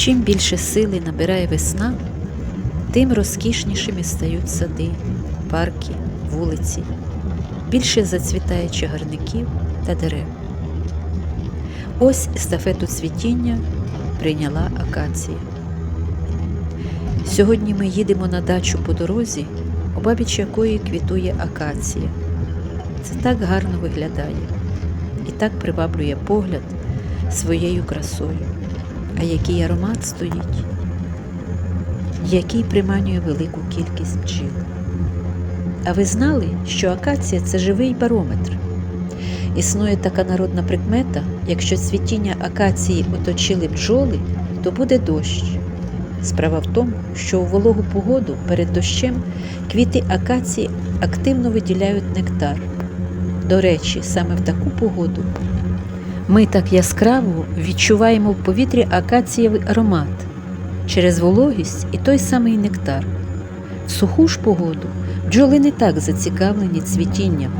Чим більше сили набирає весна, тим розкішнішими стають сади, парки, вулиці, більше зацвітає чагарників та дерев. Ось естафету цвітіння прийняла акація. Сьогодні ми їдемо на дачу по дорозі, обабіч якої квітує акація. Це так гарно виглядає і так приваблює погляд своєю красою. А який аромат стоїть, який приманює велику кількість бджіл. А ви знали, що акація це живий барометр? Існує така народна прикмета, якщо цвітіння акації оточили бджоли, то буде дощ. Справа в тому, що у вологу погоду перед дощем квіти акації активно виділяють нектар. До речі, саме в таку погоду ми так яскраво відчуваємо в повітрі акацієвий аромат через вологість і той самий нектар. В суху ж погоду бджоли не так зацікавлені цвітінням.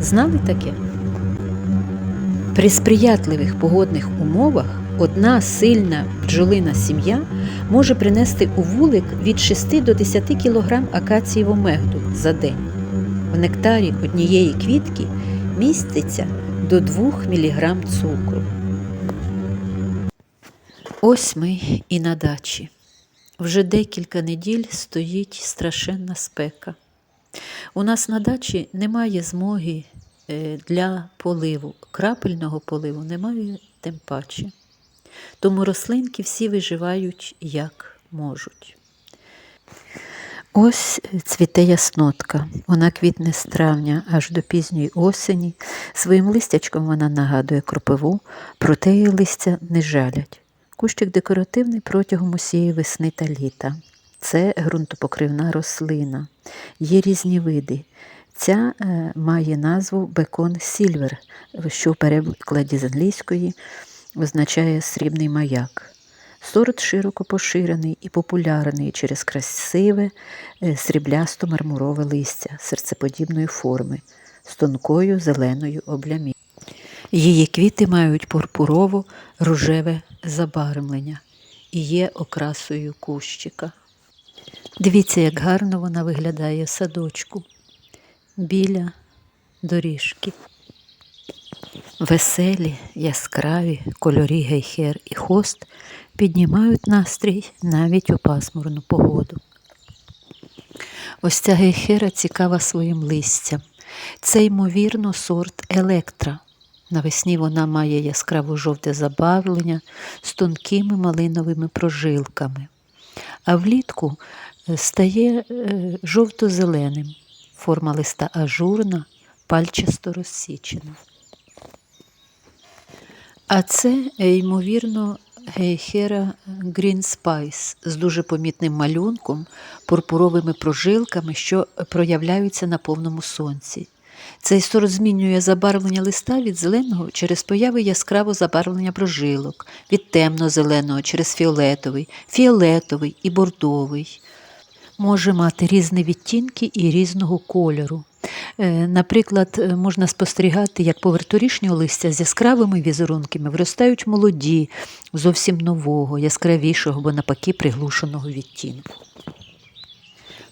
Знали таке? При сприятливих погодних умовах одна сильна бджолина сім'я може принести у вулик від 6 до 10 кг акацієвого мегду за день. В нектарі однієї квітки міститься до 2 мг цукру. Ось ми і на дачі. Вже декілька неділь стоїть страшенна спека. У нас на дачі немає змоги е, для поливу, крапельного поливу немає тим паче. Тому рослинки всі виживають як можуть. Ось цвіте яснотка. Вона квітне з травня аж до пізньої осені. Своїм листячком вона нагадує кропиву, проте її листя не жалять. Кущик декоративний протягом усієї весни та літа. Це ґрунтопокривна рослина. Є різні види. Ця е, має назву бекон сільвер, що в перекладі з англійської означає срібний маяк. Сорт широко поширений і популярний через красиве е, сріблясто-мармурове листя серцеподібної форми з тонкою зеленою облямі. Її квіти мають пурпурово-рожеве забарвлення і є окрасою кущика. Дивіться, як гарно вона виглядає в садочку біля доріжки. Веселі, яскраві кольорі гейхер і хост піднімають настрій навіть у пасмурну погоду. Ось ця гейхера цікава своїм листям. Це, ймовірно, сорт електра. Навесні вона має яскраво жовте забарвлення з тонкими малиновими прожилками, а влітку е, стає е, жовто-зеленим. Форма листа ажурна, пальчасто розсічена. А це, е, ймовірно, гейхера Green Spice з дуже помітним малюнком, пурпуровими прожилками, що проявляються на повному сонці. Цей сорт змінює забарвлення листа від зеленого через появи яскраво забарвлення прожилок, від темно-зеленого через фіолетовий, фіолетовий і бордовий. Може мати різні відтінки і різного кольору. Е, Наприклад, е, можна спостерігати, як поверх торішнього листя з яскравими візерунками виростають молоді, зовсім нового, яскравішого, бо напаки приглушеного відтінку.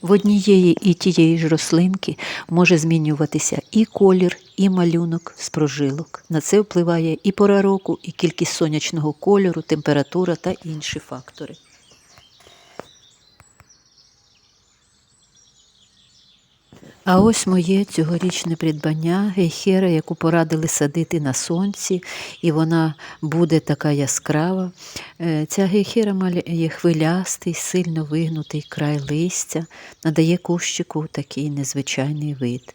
В однієї і тієї ж рослинки може змінюватися і колір, і малюнок з прожилок. На це впливає і пора року, і кількість сонячного кольору, температура та інші фактори. А ось моє цьогорічне придбання гейхера, яку порадили садити на сонці, і вона буде така яскрава. Е, Ця гейхера має хвилястий, сильно вигнутий край листя, надає кущику такий незвичайний вид.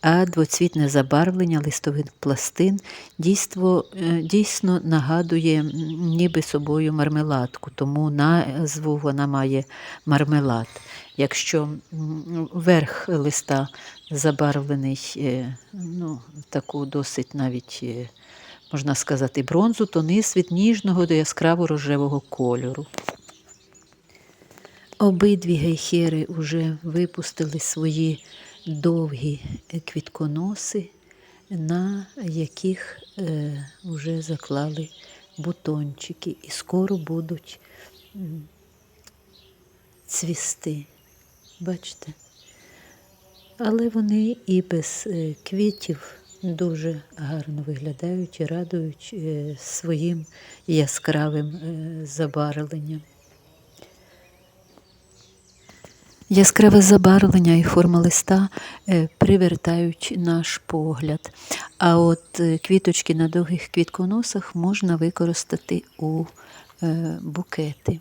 А двоцвітне забарвлення листових пластин дійство, е, дійсно нагадує ніби собою мармеладку, тому назву вона має мармелад. Якщо верх листа забарвлений е, ну, таку досить навіть, е, можна сказати, бронзу, то низ від ніжного до яскраво рожевого кольору. Обидві гейхери вже випустили свої довгі квітконоси, на яких е, вже заклали бутончики і скоро будуть цвісти. Бачите? Але вони і без е, квітів дуже гарно виглядають і радують е, своїм яскравим забарвленням. Яскраве забарвлення і форма листа е, привертають наш погляд. А от е, квіточки на довгих квітконосах можна використати у е, букети.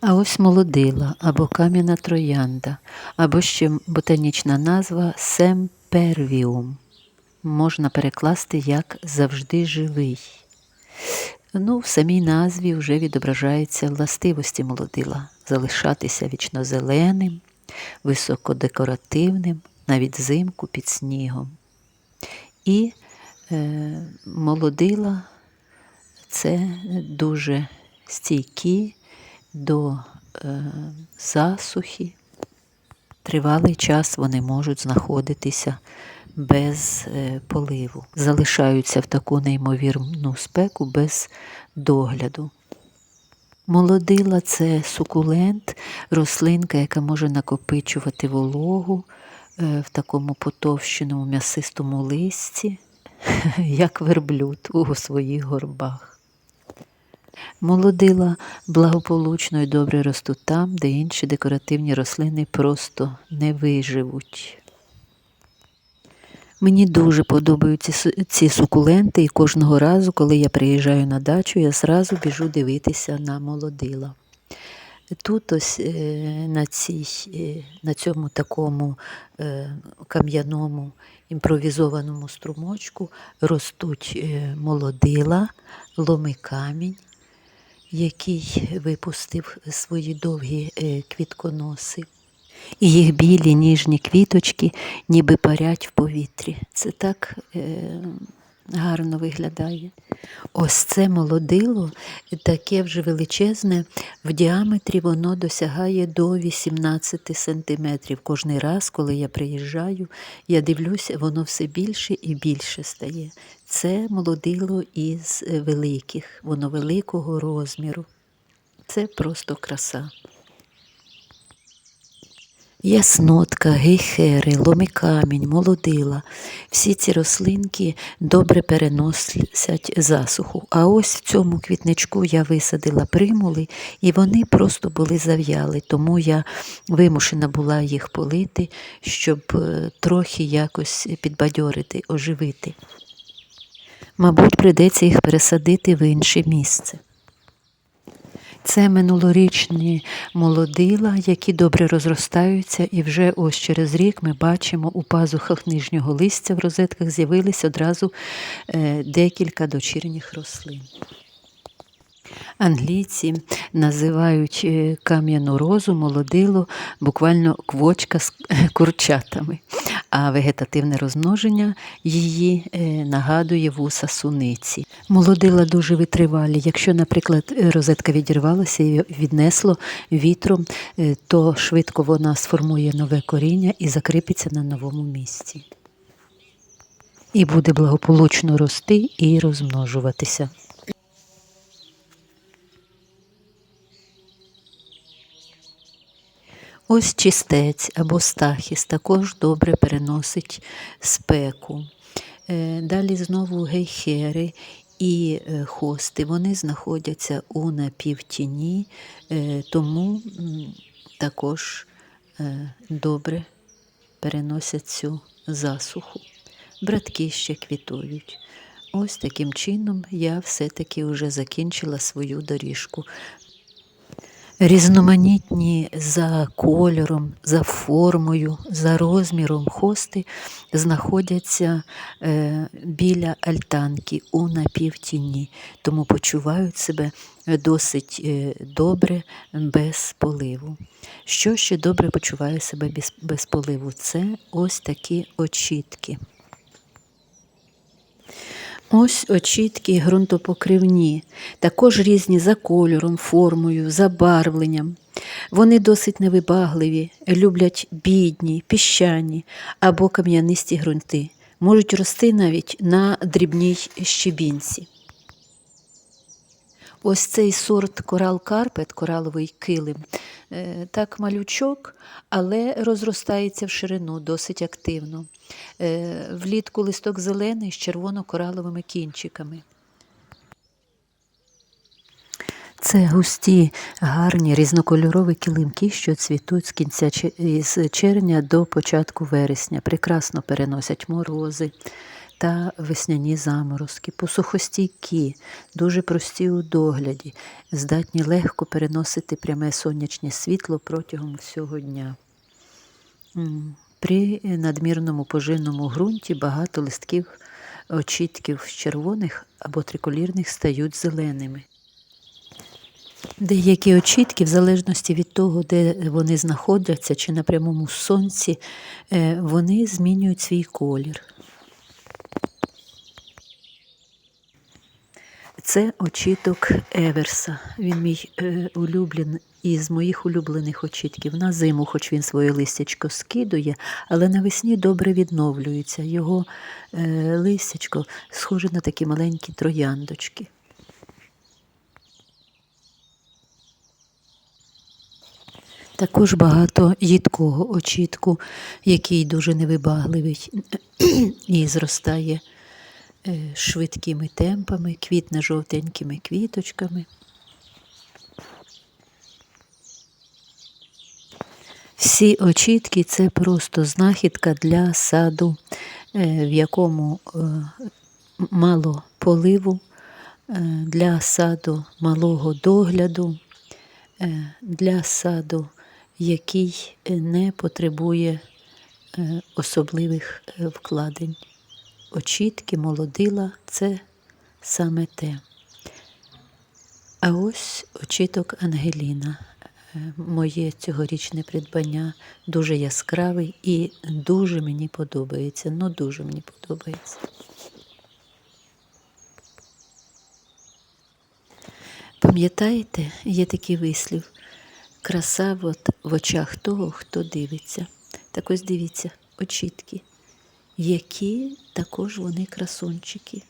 А ось молодила або кам'яна троянда, або ще ботанічна назва семпервіум. Можна перекласти як завжди живий. Ну, в самій назві вже відображаються властивості молодила залишатися вічнозеленим, високодекоративним, навіть взимку під снігом. І е, молодила це дуже стійкі до е, засухи. Тривалий час вони можуть знаходитися без е, поливу, залишаються в таку неймовірну спеку без догляду. Молодила це сукулент, рослинка, яка може накопичувати вологу е, в такому потовщеному м'ясистому листі, як верблюд у своїх горбах. Молодила благополучно і добре ростуть там, де інші декоративні рослини просто не виживуть. Мені дуже подобаються ці, сукуленти, і кожного разу, коли я приїжджаю на дачу, я зразу біжу дивитися на молодила. Тут ось е, на, цій, е, на цьому такому е, кам'яному імпровізованому струмочку ростуть молодила, ломи камінь, який випустив свої довгі квітконоси. І їх білі ніжні квіточки ніби парять в повітрі. Це так е, гарно виглядає. Ось це молодило, таке вже величезне, в діаметрі воно досягає до 18 сантиметрів. Кожний раз, коли я приїжджаю, я дивлюся, воно все більше і більше стає. Це молодило із е, великих, воно великого розміру. Це просто краса. Яснотка, гейхери, ломикамінь, молодила. Всі ці рослинки добре переносять засуху. А ось в цьому квітничку я висадила примули, і вони просто були зав'яли, тому я вимушена була їх полити, щоб е, трохи якось підбадьорити, оживити. Мабуть, прийдеться їх пересадити в інше місце. Це минулорічні молодила, які добре розростаються, і вже ось через рік ми бачимо у пазухах нижнього листя в розетках з'явились одразу е, декілька дочірніх рослин. Англійці називають е, кам'яну розу, молодило, буквально квочка з курчатами, а вегетативне розмноження її е, нагадує вуса суниці. Молодила дуже витривалі. Якщо, наприклад, розетка відірвалася і віднесло вітром, е, то швидко вона сформує нове коріння і закріпиться на новому місці. І буде благополучно рости і розмножуватися. Ось чистець або стахіс також добре переносить спеку. Е, Далі знову гейхери і е, хости. Вони знаходяться у напівтіні, е, тому також добре переносять цю засуху. Братки ще квітують. Ось таким чином я все-таки вже закінчила свою доріжку. Різноманітні за кольором, за формою, за розміром хости знаходяться е, біля альтанки у напівтіні, тому почувають себе досить е, добре без поливу. Що ще добре почуває себе без, без поливу? Це ось такі очітки. Ось очітки ґрунтопокривні, також різні за кольором, формою, забарвленням. Вони досить невибагливі, люблять бідні, піщані або кам'янисті ґрунти, можуть рости навіть на дрібній щебінці. Ось цей сорт корал карпет, кораловий килим, так малючок, але розростається в ширину досить активно. Е, Влітку листок зелений з червоно-кораловими кінчиками. Це густі, гарні різнокольорові килимки, що цвітуть з кінця з червня до початку вересня. Прекрасно переносять морози та весняні заморозки, посухостійкі, дуже прості у догляді, здатні легко переносити пряме сонячне світло протягом всього дня. При надмірному пожинному ґрунті багато листків очітків з червоних або триколірних стають зеленими. Деякі очітки, в залежності від того, де вони знаходяться, чи на прямому сонці, е, вони змінюють свій колір. Це очіток Еверса. Він мій е, улюблений із моїх улюблених очітків. На зиму, хоч він своє листячко скидує, але навесні добре відновлюється. Його е, листячко схоже на такі маленькі трояндочки. Також багато їдкого очітку, який дуже невибагливий і зростає швидкими темпами, квітне жовтенькими квіточками. Всі очітки це просто знахідка для саду, е, в якому е, мало поливу, е, для саду малого догляду, е, для саду, який е, не потребує е, особливих е, вкладень. Очітки, молодила це саме те. А ось очіток Ангеліна. Е, Моє цьогорічне придбання дуже яскравий і дуже мені подобається. Ну, дуже мені подобається. Пам'ятаєте, є такий вислів краса от в очах того, хто дивиться. Так ось дивіться, очітки, які також вони красунчики.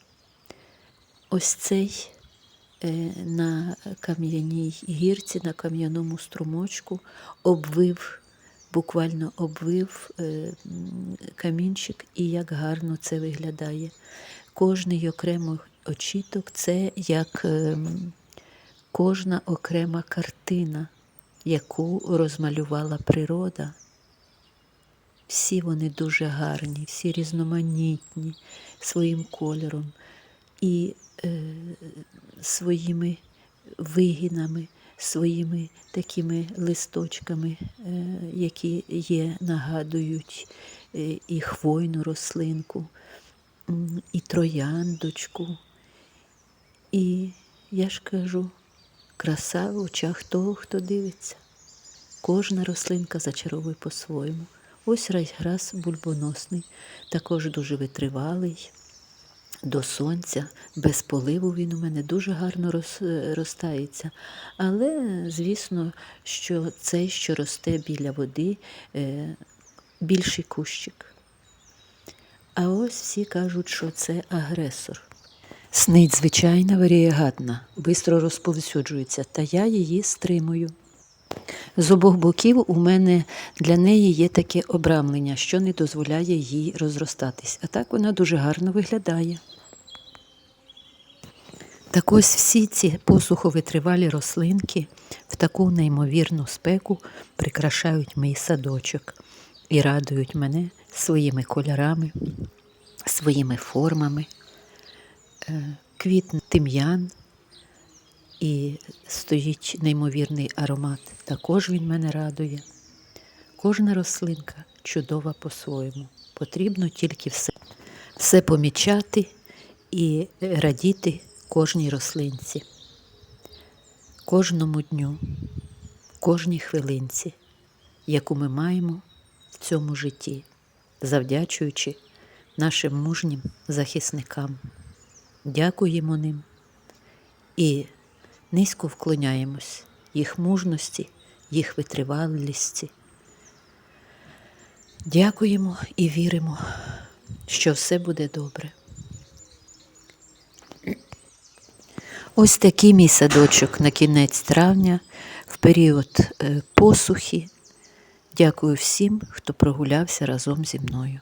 Ось цей е, на кам'яній гірці, на кам'яному струмочку обвив, буквально обвив е, камінчик, і як гарно це виглядає. Кожний окремо очіток це як ем, кожна окрема картина, яку розмалювала природа. Всі вони дуже гарні, всі різноманітні своїм кольором і е, своїми вигинами, своїми такими листочками, е, які є, нагадують е, і хвойну рослинку, і трояндочку. І я ж кажу, краса в очах того, хто дивиться. Кожна рослинка зачаровує по-своєму. Ось райграс бульбоносний, також дуже витривалий, до сонця, без поливу він у мене дуже гарно роз- розтається. Але, звісно, що цей, що росте біля води, е, більший кущик. А ось всі кажуть, що це агресор. Снить звичайна варієгатна, бистро розповсюджується, та я її стримую. З обох боків у мене для неї є таке обрамлення, що не дозволяє їй розростатись. А так вона дуже гарно виглядає. Так ось всі ці посуховитривалі рослинки в таку неймовірну спеку прикрашають мій садочок і радують мене своїми кольорами, своїми формами. Е, Квітне тим'ян і стоїть неймовірний аромат. Також він мене радує. Кожна рослинка чудова по-своєму. Потрібно тільки все, все помічати і радіти кожній рослинці, кожному дню, кожній хвилинці, яку ми маємо в цьому житті, завдячуючи нашим мужнім захисникам. Дякуємо ним і низько вклоняємось їх мужності, їх витривалості. Дякуємо і віримо, що все буде добре. Ось такий мій садочок на кінець травня в період е, посухи. Дякую всім, хто прогулявся разом зі мною.